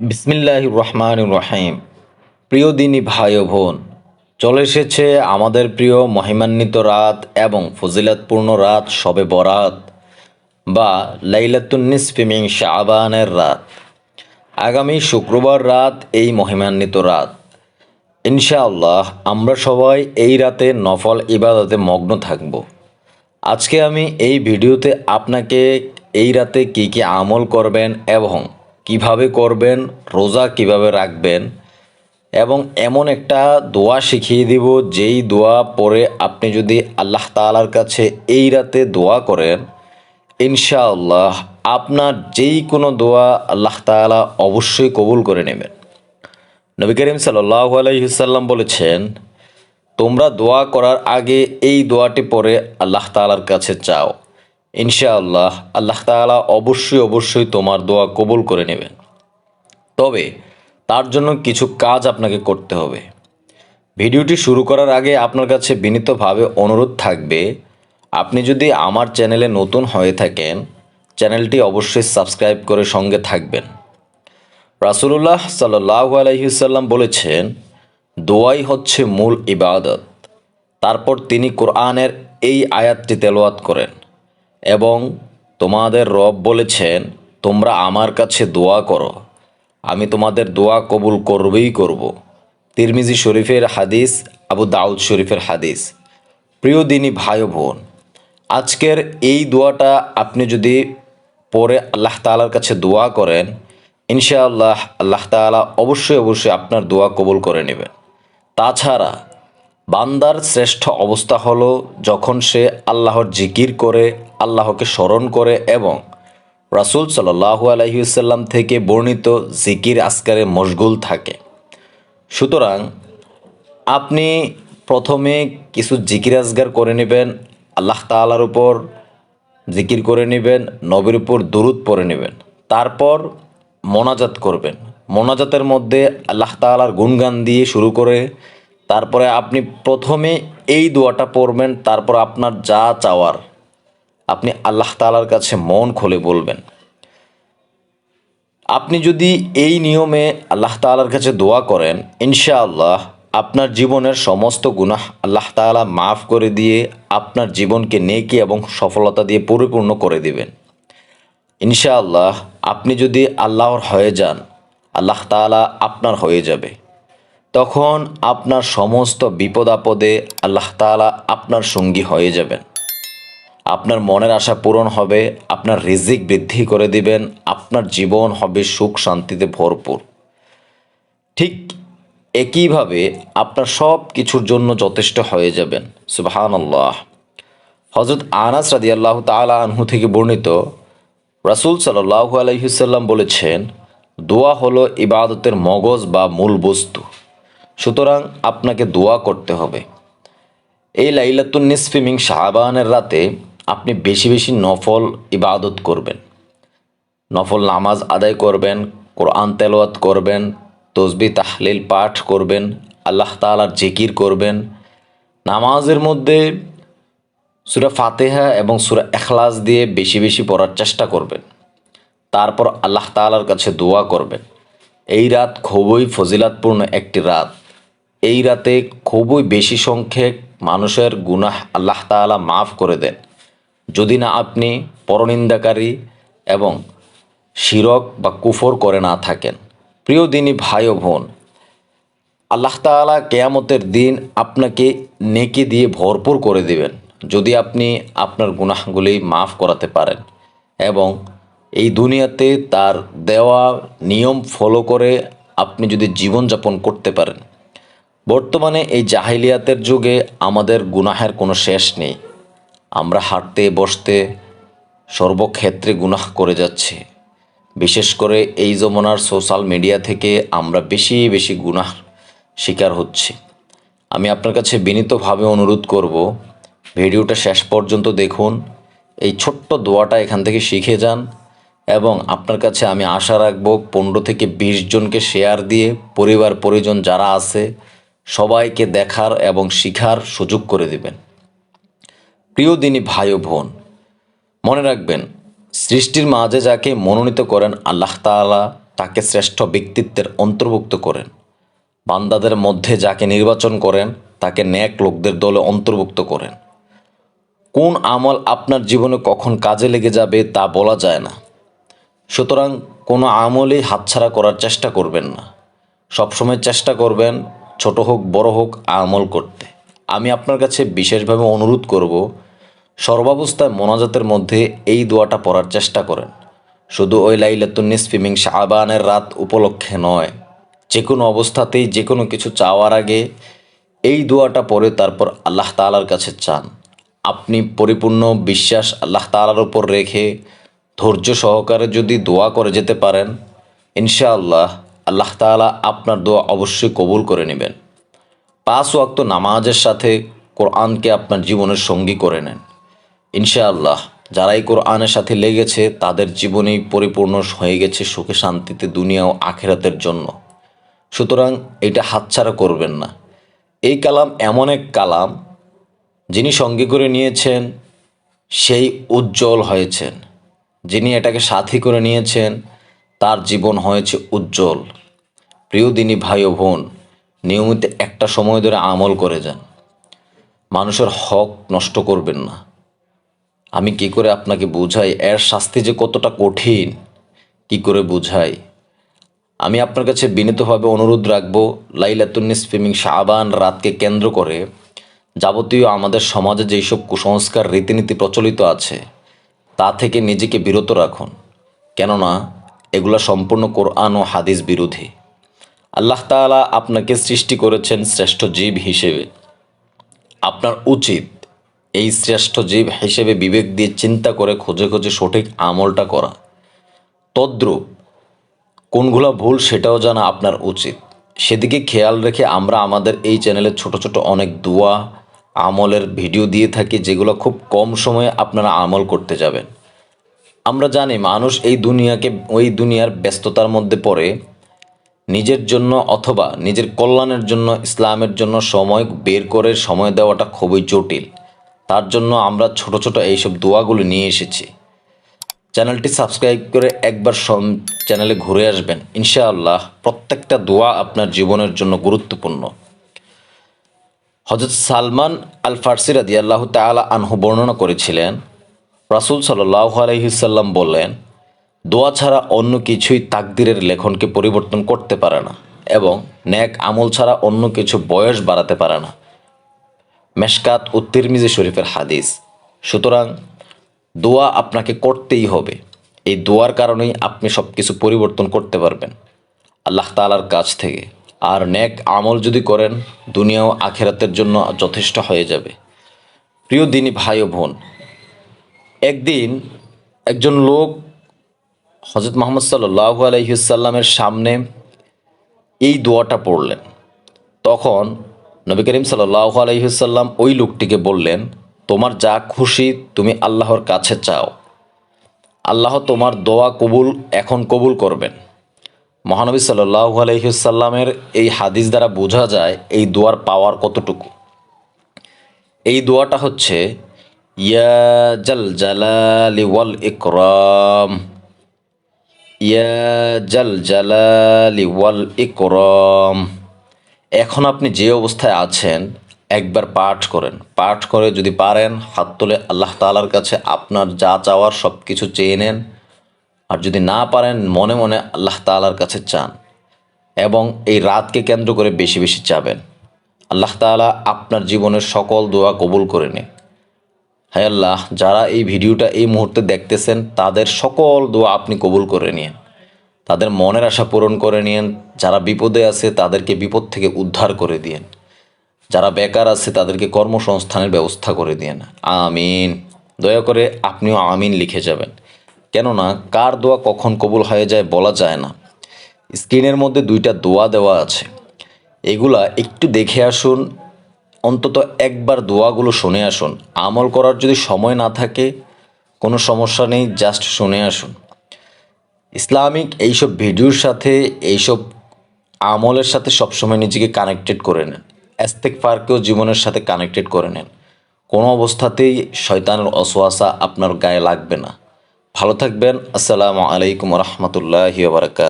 বিসমিল্লাহ রহমান রহিম। প্রিয় দিনী ভাই ও বোন, চলে এসেছে আমাদের প্রিয় মহিমান্বিত রাত এবং ফজিলাতপূর্ণ রাত শবে বরাত বা লাইলাতুন্নিস ফিমিং শাহবানের রাত। আগামী শুক্রবার রাত এই মহিমান্বিত রাত। ইনশাআল্লাহ আমরা সবাই এই রাতে নফল ইবাদতে মগ্ন থাকব। আজকে আমি এই ভিডিওতে আপনাকে এই রাতে কি কি আমল করবেন এবং কীভাবে করবেন, রোজা কীভাবে রাখবেন এবং এমন একটা দোয়া শিখিয়ে দিব, যেই দোয়া পরে আপনি যদি আল্লাহ তাআলার কাছে এই রাতে দোয়া করেন, ইনশাআল্লাহ আপনার যেই কোনো দোয়া আল্লাহ তাআলা অবশ্যই কবুল করে নেবেন। নবী করিম সাল্লাহ আলাইসাল্লাম বলেছেন, তোমরা দোয়া করার আগে এই দোয়াটি পরে আল্লাহ তাআলার কাছে চাও। ইনশাআল্লাহ আল্লাহ তাআলা অবশ্যই অবশ্যই তোমার দোয়া কবুল করে নেবেন। তবে তার জন্য কিছু কাজ আপনাকে করতে হবে। ভিডিওটি শুরু করার আগে আপনার কাছে বিনীতভাবে অনুরোধ থাকবে, আপনি যদি আমার চ্যানেলে নতুন হয়ে থাকেন, চ্যানেলটি অবশ্যই সাবস্ক্রাইব করে সঙ্গে থাকবেন। রাসুলুল্লাহ সাল্লাহ আলহিসাল্লাম বলেছেন, দোয়াই হচ্ছে মূল ইবাদত। তারপর তিনি কোরআনের এই আয়াতটি তেলাওয়াত করেন। এবং তোমাদের রব বলেছেন, তোমরা আমার কাছে দোয়া করো। আমি তোমাদের দোয়া কবুল করবেই করব। তিরমিজি শরীফের হাদিস, আবু দাউদ শরীফের হাদিস। প্রিয় দিনী ভাই বোন, আজকের এই দোয়াটা আপনি যদি পরে আল্লাহ তাআলার কাছে দোয়া করেন, ইনশাআল্লাহ আল্লাহ তাআলা অবশ্যই অবশ্যই আপনার দোয়া কবুল করে নেবেন। তাছাড়া বান্দার শ্রেষ্ঠ অবস্থা হলো যখন সে আল্লাহর জিকির করে আল্লাহকে স্মরণ করে এবং রাসূল সাল্লাল্লাহু আলহিউসাল্লাম থেকে বর্ণিত জিকির আসকারে মশগুল থাকে। সুতরাং আপনি প্রথমে কিছু জিকির আজগার করে নেবেন, আল্লাহ তাআলার উপর জিকির করে নেবেন, নবীর উপর দুরুদ পরে নেবেন। তারপর মোনাজাত করবেন। মোনাজাতের মধ্যে আল্লাহ তাআলার গুণগান দিয়ে শুরু করে তারপরে আপনি প্রথমে এই দোয়াটা পড়বেন, তারপর আপনার যা চাওয়ার আপনি আল্লাহ তাআলার কাছে মন খুলে বলবেন। আপনি যদি এই নিয়মে আল্লাহ তাআলার কাছে দোয়া করেন, ইনশাআল্লাহ আপনার জীবনের সমস্ত গুনাহ আল্লাহ তাআলা মাফ করে দিয়ে আপনার জীবনকে নেকি এবং সফলতা দিয়ে পরিপূর্ণ করে দিবেন। ইনশাআল্লাহ আপনি যদি আল্লাহর হয়ে যান, আল্লাহ তাআলা আপনার হয়ে যাবে। তখন আপনার সমস্ত বিপদ আপদে আল্লাহ তাআলা আপনার সঙ্গী হয়ে যাবেন। আপনার মনের আশা পূরণ হবে, আপনার রিজিক বৃদ্ধি করে দিবেন, আপনার জীবন হবে সুখ শান্তিতে ভরপুর। ঠিক একইভাবে আপনার সব কিছুর জন্য যথেষ্ট হয়ে যাবেন। সুবাহান আল্লাহ হজরত আনাস রাদি আল্লাহ তালা আনহু থেকে বর্ণিত, রাসুল সাল্লাহ আলহিসাল্লাম বলেছেন, দোয়া হলো ইবাদতের মগজ বা মূল বস্তু। সুতরাং আপনাকে দোয়া করতে হবে। এই লাইলাতুন নিসফিমিং শাহবানের রাতে আপনি বেশি বেশি নফল ইবাদত করবেন। নফল নামাজ আদায় করবেন, কোরআন তেলাওয়াত করবেন, তসবি তাহলিল পাঠ করবেন, আল্লাহ তাআলার জিকির করবেন। নামাজের মধ্যে সুরা ফাতেহা এবং সুরা এখলাস দিয়ে বেশি বেশি পড়ার চেষ্টা করবেন। তারপর আল্লাহ তাআলার কাছে দোয়া করবেন। এই রাত খুবই ফজিলাতপূর্ণ একটি রাত। এই রাতে খুবই বেশি সংখ্যক মানুষের গুনাহ আল্লাহ তাআলা মাফ করে দেন। যদি না আপনি পরনিন্দাকারী এবং শিরক বা কুফর করে না থাকেন। প্রিয় দিনী ভাই ও বোন, আল্লাহ তাআলা কেয়ামতের দিন আপনাকে নেকি দিয়ে ভরপুর করে দিবেন, যদি আপনি আপনার গুনাহগুলি মাফ করাতে পারেন এবং এই দুনিয়াতে তার দেওয়া নিয়ম ফলো করে আপনি যদি জীবনযাপন করতে পারেন। বর্তমানে এই জাহিলিয়াতের যুগে আমাদের গুনাহের কোনো শেষ নেই। আমরা হাঁটতে, বসতে সর্বক্ষেত্রে গুনাহ করে যাচ্ছি। বিশেষ করে এই জমানার সোশ্যাল মিডিয়া থেকে আমরা বেশি বেশি গুনাহ শিকার হচ্ছি। আমি আপনার কাছে বিনীতভাবে অনুরোধ করব, ভিডিওটা শেষ পর্যন্ত দেখুন, এই ছোট্ট দোয়াটা এখান থেকে শিখে যান এবং আপনার কাছে আমি আশা রাখব পনেরো থেকে বিশ জনকে শেয়ার দিয়ে পরিবার পরিজন যারা আছে, সবাইকে দেখার এবং শিখার সুযোগ করে দিবেন। প্রিয় দিনী ভাই ও বোন, মনে রাখবেন, সৃষ্টির মাঝে যাকে মনোনীত করেন আল্লাহ তাআলা, তাকে শ্রেষ্ঠ ব্যক্তিত্বের অন্তর্ভুক্ত করেন। বান্দাদের মধ্যে যাকে নির্বাচন করেন, তাকে ন্যাক লোকদের দলে অন্তর্ভুক্ত করেন। কোন আমল আপনার জীবনে কখন কাজে লেগে যাবে তা বলা যায় না। সুতরাং কোনো আমলই হাতছাড়া করার চেষ্টা করবেন না। সবসময় চেষ্টা করবেন, ছোট হোক, বড় হোক, আমল করতে। আমি আপনার কাছে বিশেষভাবে অনুরোধ করব, সর্বাবস্থায় মোনাজাতের মধ্যে এই দোয়াটা পড়ার চেষ্টা করেন। শুধু ওই লাইলাতুন্নিস ফিমিং শাহবানের রাত উপলক্ষে নয়, যে কোনো অবস্থাতেই যে কোনো কিছু চাওয়ার আগে এই দোয়াটা পরে তারপর আল্লাহ তালার কাছে চান। আপনি পরিপূর্ণ বিশ্বাস আল্লাহ তালার উপর রেখে ধৈর্য সহকারে যদি দোয়া করে যেতে পারেন, ইনশাআল্লাহ আল্লাহ তাআলা আপনার দোয়া অবশ্যই কবুল করে নেবেন। পাঁচ ওয়াক্ত নামাজের সাথে কোরআনকে আপনার জীবনের সঙ্গী করে নেন। ইনশাআল্লাহ, যারাই কোরআনের সাথে লেগেছে, তাদের জীবনেই পরিপূর্ণ হয়ে গেছে সুখে শান্তিতে দুনিয়া ও আখেরাতের জন্য। সুতরাং এটা হাতছাড়া করবেন না। এই কালাম এমন এক কালাম, যিনি সঙ্গে করে নিয়েছেন, সেই উজ্জ্বল হয়েছেন। যিনি এটাকে সাথী করে নিয়েছেন, তার জীবন হয়েছে উজ্জ্বল। প্রিয় দিনী ভাই ও বোন নিয়মিত একটা সময় ধরে আমল করে যান। মানুষের হক নষ্ট করবেন না। আমি কি করে আপনাকে বুঝাই? এর শাস্তি যে কতটা কঠিন, কি করে বুঝাই? আমি আপনার কাছে বিনীতভাবে অনুরোধ রাখব লাইলাতুন্নিস ফিমিং শাহবান রাতকে কেন্দ্র করে। যাবতীয় আমাদের সমাজে যেসব কুসংস্কার, রীতিনীতি প্রচলিত আছে, তা থেকে নিজেকে বিরত রাখুন। কেননা, এগুলা সম্পূর্ণ কোরআন ও হাদিস বিরোধী। আল্লাহ তাআলা আপনাকে সৃষ্টি করেছেন শ্রেষ্ঠ জীব হিসেবে। আপনার উচিত এই শ্রেষ্ঠ জীব হিসেবে বিবেক দিয়ে চিন্তা করে খোঁজে খোঁজে সঠিক আমলটা করা। তদ্রূপ কোনগুলো ভুল সেটাও জানা আপনার উচিত। সেদিকে খেয়াল রেখে আমরা আমাদের এই চ্যানেলে ছোট ছোট অনেক দোয়া, আমলের ভিডিও দিয়ে থাকি, যেগুলো খুব কম সময়ে আপনারা আমল করতে যাবেন। আমরা জানি মানুষ এই দুনিয়াকে, ওই দুনিয়ার ব্যস্ততার মধ্যে পড়ে নিজের জন্য অথবা নিজের কল্যাণের জন্য, ইসলামের জন্য সময় বের করে সময় দেওয়াটা খুবই জটিল। তার জন্য আমরা ছোট ছোট এইসব দোয়াগুলো নিয়ে এসেছি। চ্যানেলটি সাবস্ক্রাইব করে একবার চ্যানেলে ঘুরে আসবেন। ইনশাআল্লাহ প্রত্যেকটা দোয়া আপনার জীবনের জন্য গুরুত্বপূর্ণ। হজরত সালমান আল ফার্সি রাদি আল্লাহ তালা আনহু বর্ণনা করেছিলেন, রাসুল সাল্লাহ আলহিসাল্লাম বললেন দোয়া ছাড়া অন্য কিছুই তাকদিরের লেখনকে পরিবর্তন করতে পারে না এবং ন্যাক আমল ছাড়া অন্য কিছু বয়স বাড়াতে পারে না। মেশকাত ও তিরমিজি শরীফের হাদিস। সুতরাং দোয়া আপনাকে করতেই হবে। এই দোয়ার কারণেই আপনি সব কিছু পরিবর্তন করতে পারবেন আল্লাহ তালার কাছ থেকে। আর ন্যাক আমল যদি করেন, দুনিয়া ও আখেরাতের জন্য যথেষ্ট হয়ে যাবে। প্রিয় দিনী ভাই ও বোন, একদিন একজন লোক হজরত মোহাম্মদ সাল্লাহ আলহিসাল্লামের সামনে এই দোয়াটা পড়লেন। তখন নবী করিম সাল্লাহ আলহিসাল্লাম ওই লোকটিকে বললেন, তোমার যা খুশি তুমি আল্লাহর কাছে চাও। আল্লাহ তোমার দোয়া কবুল এখন কবুল করবেন। মহানবী সাল্লাহ আলহিসাল্লামের এই হাদিস দ্বারা বোঝা যায় এই দোয়ার পাওয়ার কতটুকু। এই দোয়াটা হচ্ছে, ইয়া জাল জালালি ওয়াল ইকরাম। ইয়া জাল জালালি ওয়াল ইকরাম। এখন আপনি যে অবস্থায় আছেন, একবার পাঠ করেন। পাঠ করে যদি পারেন, হাত তুলে আল্লাহ তাআলার কাছে আপনার যা চাওয়ার সব কিছু চেয়ে নেন। আর যদি না পারেন, মনে মনে আল্লাহ তাআলার কাছে চান এবং এই রাতকে কেন্দ্র করে বেশি বেশি চাবেন। আল্লাহ তাআলা আপনার জীবনের সকল দোয়া কবুল করে নিন হায় আল্লাহ, যারা এই ভিডিওটা এই মুহূর্তে দেখতেছেন, তাদের সকল দোয়া আপনি কবুল করে নিন তাদের মনের আশা পূরণ করে নিন যারা বিপদে আছে, তাদেরকে বিপদ থেকে উদ্ধার করে দিয়েন। যারা বেকার আছে, তাদেরকে কর্মসংস্থানের ব্যবস্থা করে দিয়েন। আমিন। দয়া করে আপনিও আমিন লিখে যাবেন। কেননা, কার দোয়া কখন কবুল হয়ে যায় বলা যায় না। স্ক্রিনের মধ্যে দুইটা দোয়া দেওয়া আছে। এগুলা একটু দেখে আসুন অন্তত একবার দোয়াগুলো শুনে আসুন। আমল করার যদি সময় না থাকে, কোনো সমস্যা নেই জাস্ট শুনে আসুন। ইসলামিক এইসব ভিডিওর সাথে, এইসব আমলের সাথে সবসময় নিজেকে কানেক্টেড করে নেন। অ্যাস্তেক পার্কেও জীবনের সাথে কানেক্টেড করে নেন। কোনো অবস্থাতেই শয়তানের অসোয়াশা আপনার গায়ে লাগবে না। ভালো থাকবেন। আসসালামু আলাইকুম রহমতুল্লাহ বারাকাত